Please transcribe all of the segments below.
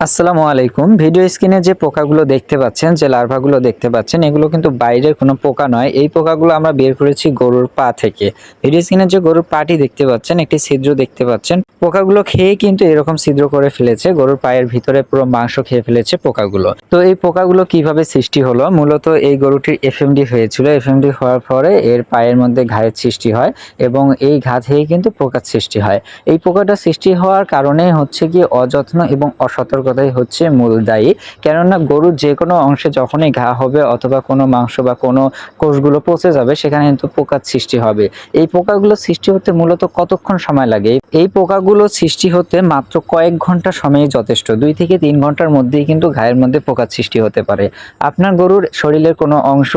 আসসালামু আলাইকুম। ভিডিও স্ক্রিনে যে পোকাগুলো দেখতে পাচ্ছেন, যে লার্ভাগুলো দেখতে পাচ্ছেন, এগুলো কিন্তু বাইরের কোনো পোকা নয়। এই পোকাগুলো আমরা বের করেছি গরুর পা থেকে। ভিডিও স্ক্রিনে যে গরুর পাটি দেখতে পাচ্ছেন, একটি ছিদ্র দেখতে পাচ্ছেন। পোকাগুলো খেয়ে কিন্তু এরকম ছিদ্র করে ফেলেছে। গরুর পায়ের ভিতরে পুরো মাংস খেয়ে ফেলেছে পোকাগুলো। তো এই পোকাগুলো কীভাবে সৃষ্টি হলো? মূলত এই গরুটির এফএমডি হয়েছিল। এফএমডি হওয়ার পরে এর পায়ের মধ্যে ঘায়ের সৃষ্টি হয় এবং এই ঘা থেকে কিন্তু পোকার সৃষ্টি হয়। এই পোকাটা সৃষ্টি হওয়ার কারণে হচ্ছে কি অযত্ন এবং অসতর্কতাই হচ্ছে মূল দায়ী। কেননা গরুর যে কোনো অংশে যখনই ঘা হবে অথবা কোনো মাংস বা কোনো কোষগুলো পচে যাবে, সেখানে কিন্তু পোকার সৃষ্টি হবে। এই পোকাগুলো সৃষ্টি হতে মূলত কতক্ষণ সময় লাগে? এই পোকাগুলো সৃষ্টি হতে মাত্র কয়েক ঘণ্টা সময়ই যথেষ্ট। দুই থেকে তিন ঘণ্টার মধ্যেই কিন্তু ঘায়ের মধ্যে পোকার সৃষ্টি হতে পারে। আপনার গরুর শরীরের কোনো অংশ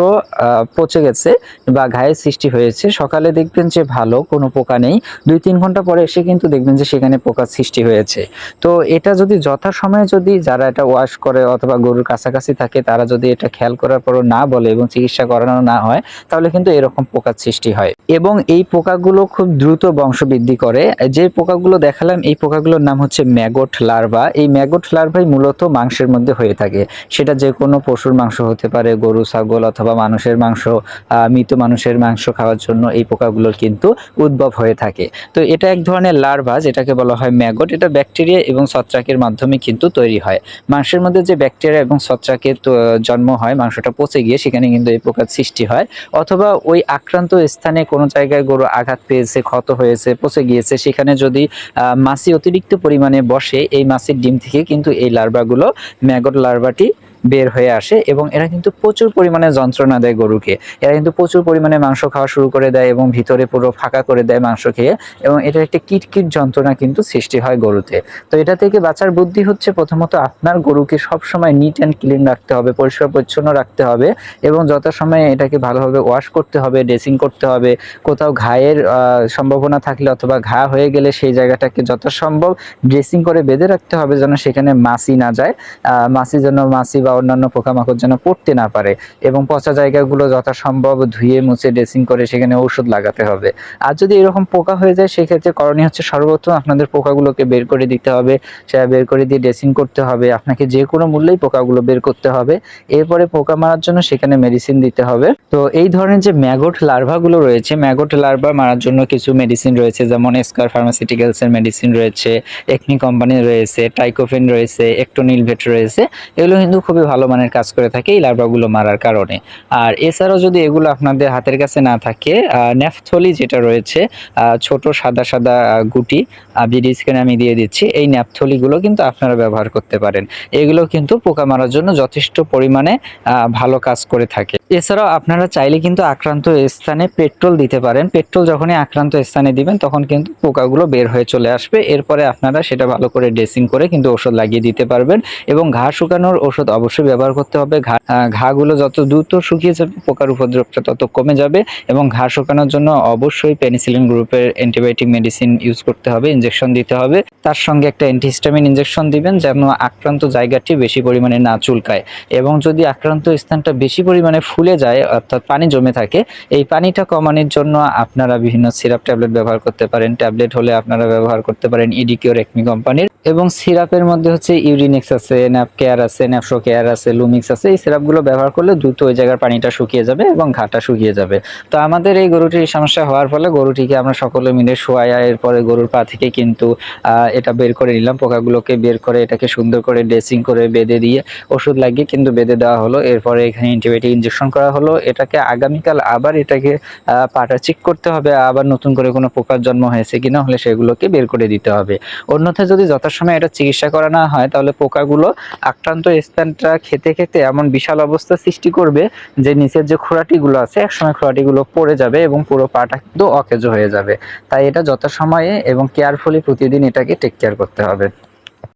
পচে গেছে বা ঘায়ের সৃষ্টি হয়েছে, সকালে দেখবেন যে ভালো, কোনো পোকা নেই। দুই, তিন ঘণ্টা পরে এসে কিন্তু দেখবেন যে সেখানে পোকার সৃষ্টি হয়েছে। তো এটা যদি যথাসময়ে যদি যারা এটা ওয়াশ করে অথবা গরুর কাছাকাছি থাকে, তারা যদি এটা খেয়াল করার পরও না বলে এবং চিকিৎসা করানো না হয়, তাহলে কিন্তু এরকম পোকার সৃষ্টি হয়। এবং এই পোকাগুলো খুব দ্রুত বংশবৃদ্ধি করে। যে পোকাগুলো দেখালাম, এই পোকাগুলোর নাম হচ্ছে ম্যাগট লার্ভা। এই ম্যাগট লার্ভাই মূলত মাংসের মধ্যে হয়ে থাকে। সেটা যে কোনো পশুর মাংস হতে পারে, গরু, ছাগল অথবা মানুষের মাংস মৃত মানুষের মাংস খাওয়ার জন্য এই পোকাগুলোর কিন্তু উদ্ভব হয়ে থাকে। তো এটা এক ধরনের লার্ভা, যেটাকে বলা হয় ম্যাগট। এটা ব্যাকটেরিয়া এবং ছত্রাকের মাধ্যমে কিন্তু তৈরি হয়। মাংসের মধ্যে যে ব্যাকটেরিয়া এবং ছত্রাকের জন্ম হয়, মাংসটা পচে গিয়ে সেখানে কিন্তু এই প্রকার সৃষ্টি হয়। অথবা ওই আক্রান্ত স্থানে কোনো জায়গায় গরু আঘাত পেয়েছে, ক্ষত হয়েছে, পচে গিয়েছে, সেখানে যদি মাছি অতিরিক্ত পরিমাণে বসে, এই মাছির ডিম থেকে কিন্তু এই লার্ভাগুলো ম্যাগট লার্ভাটি বের হয়ে আসে এবং এরা কিন্তু প্রচুর পরিমাণে যন্ত্রণা দেয় গরুকে। এরা কিন্তু প্রচুর পরিমাণে মাংস খাওয়া শুরু করে দেয় এবং ভিতরে পুরো ফাঁকা করে দেয় মাংস খেয়ে এবং এটা একটি কিটকিট যন্ত্রণা কিন্তু সৃষ্টি হয় গরুতে। তো এটা থেকে বাঁচার বুদ্ধি হচ্ছে প্রথমত আপনার গরুকে সবসময় নিট অ্যান্ড ক্লিন রাখতে হবে, পরিষ্কার পরিচ্ছন্ন রাখতে হবে এবং যথাসময়ে এটাকে ভালোভাবে ওয়াশ করতে হবে ড্রেসিং করতে হবে। কোথাও ঘায়ের সম্ভাবনা থাকলে অথবা ঘা হয়ে গেলে সেই জায়গাটাকে যথাসম্ভব ড্রেসিং করে বেঁধে রাখতে হবে যেন সেখানে মাছি না যায়। মাছি যেন মাছি বা অন্যান্য পোকামাকড় যেন পড়তে না পারে এবং পচা জায়গাগুলো যথাসম্ভব ধুয়ে মুছে ড্রেসিং করে সেখানে ওষুধ লাগাতে হবে। আর যদি এরকম পোকা হয়ে যায়, সেক্ষেত্রে করণীয় হচ্ছে সর্বপ্রথম আপনাদের পোকাগুলোকে বের করে দিতে হবে। সেটা বের করে দিয়ে ড্রেসিং করতে হবে। আপনাকে যে কোনো মূল্যেই পোকাগুলো বের করতে হবে। এরপরে পোকা মারার জন্য সেখানে মেডিসিন দিতে হবে। তো এই ধরনের যে ম্যাগট লার্ভাগুলো রয়েছে ম্যাগট লার্ভা মারার জন্য কিছু মেডিসিন রয়েছে, যেমন স্কার ফার্মাসিউটিক্যালসের মেডিসিন রয়েছে একনি কোম্পানি রয়েছে টাইকোফেন রয়েছে একটোনিলভেট রয়েছে। এগুলো কিন্তু খুবই ভালো মানের কাজ করে থাকে এই লার্ভাগুলো মারার কারণে। আর এছাড়াও যদি এগুলো আপনাদের হাতের কাছে না থাকে ন্যাফথলি যেটা রয়েছে ছোট সাদা সাদা গুটি ভিডিও স্ক্রিনে আমি দিয়ে দিচ্ছি, এই ন্যাপথলিগুলো কিন্তু আপনারা ব্যবহার করতে পারেন। এগুলো কিন্তু পোকা মারার জন্য যথেষ্ট পরিমাণে ভালো কাজ করে থাকে। এছাড়াও আপনারা চাইলে কিন্তু আক্রান্ত স্থানে পেট্রোল দিতে পারেন। পেট্রোল যখনই আক্রান্ত স্থানে দিবেন, তখন কিন্তু পোকাগুলো বের হয়ে চলে আসবে। এরপরে আপনারা সেটা ভালো করে ড্রেসিং করে কিন্তু ওষুধ লাগিয়ে দিতে পারবেন এবং ঘা শুকানোর ওষুধ অবশ্যই ব্যবহার করতে হবে। ঘা ঘাগুলো যত দ্রুত শুকিয়ে যাবে পোকার উপদ্রবটা তত কমে যাবে এবং ঘা শুকানোর জন্য অবশ্যই পেনিসিলিন গ্রুপের অ্যান্টিবায়োটিক মেডিসিন ইউজ করতে হবে ইনজেকশন দিতে হবে। তার সঙ্গে একটা অ্যান্টিহিস্টামিন ইনজেকশন দিবেন যেন আক্রান্ত জায়গাটি বেশি পরিমাণে না চুলকায় এবং যদি আক্রান্ত স্থানটা বেশি পরিমাণে ফুলে যায়, অর্থাৎ পানি জমে থাকে, এই পানিটা কমানোর জন্য আপনারা বিভিন্ন সিরাপ ট্যাবলেট ব্যবহার করতে পারেন। ট্যাবলেট হলে আপনারা ব্যবহার করতে পারেন ইডিকিওর একমি কোম্পানির। এবং সিরাপের মধ্যে হচ্ছে ইউরিনিক্স আছে ন্যাপ কেয়ার আছে ন্যাপসো কেয়ার আছে লুমিক্স আছে, এই সিরাপগুলো ব্যবহার করলে দ্রুত ওই জায়গার পানিটা শুকিয়ে যাবে এবং ঘাটা শুকিয়ে যাবে। তো আমাদের এই গরুটির সমস্যা হওয়ার ফলে গরুটিকে আমরা সকলে মিলে শোয়াইয়া এরপরে গরুর পা থেকে কিন্তু এটা বের করে নিলাম, পোকাগুলোকে বের করে এটাকে সুন্দর করে ড্রেসিং করে বেঁধে দিয়ে ওষুধ লাগিয়ে কিন্তু বেঁধে দেওয়া হলো। এরপরে এখানে অ্যান্টিবায়োটিক ইঞ্জেকশন করা হলো। এটাকে আগামীকাল আবার এটাকে পাটা চেক করতে হবে, আবার নতুন করে কোনো পোকার জন্ম হয়েছে কিনা হলে সেগুলোকে বের করে দিতে হবে। অন্যথায় যদি যথাসময়ে এটা চিকিৎসা করা না হয়, তাহলে পোকাগুলো আক্রান্ত স্থানটা খেতে খেতে এমন বিশাল অবস্থা সৃষ্টি করবে যে নিচের যে খোরাটিগুলো আছে, একসময় খোরাটিগুলো পড়ে যাবে এবং পুরো পাটা কিন্তু অকেজো হয়ে যাবে। তাই এটা যথাসময়ে এবং কেয়ারফুলি প্রতিদিন এটাকে টেক কেয়ার করতে হবে।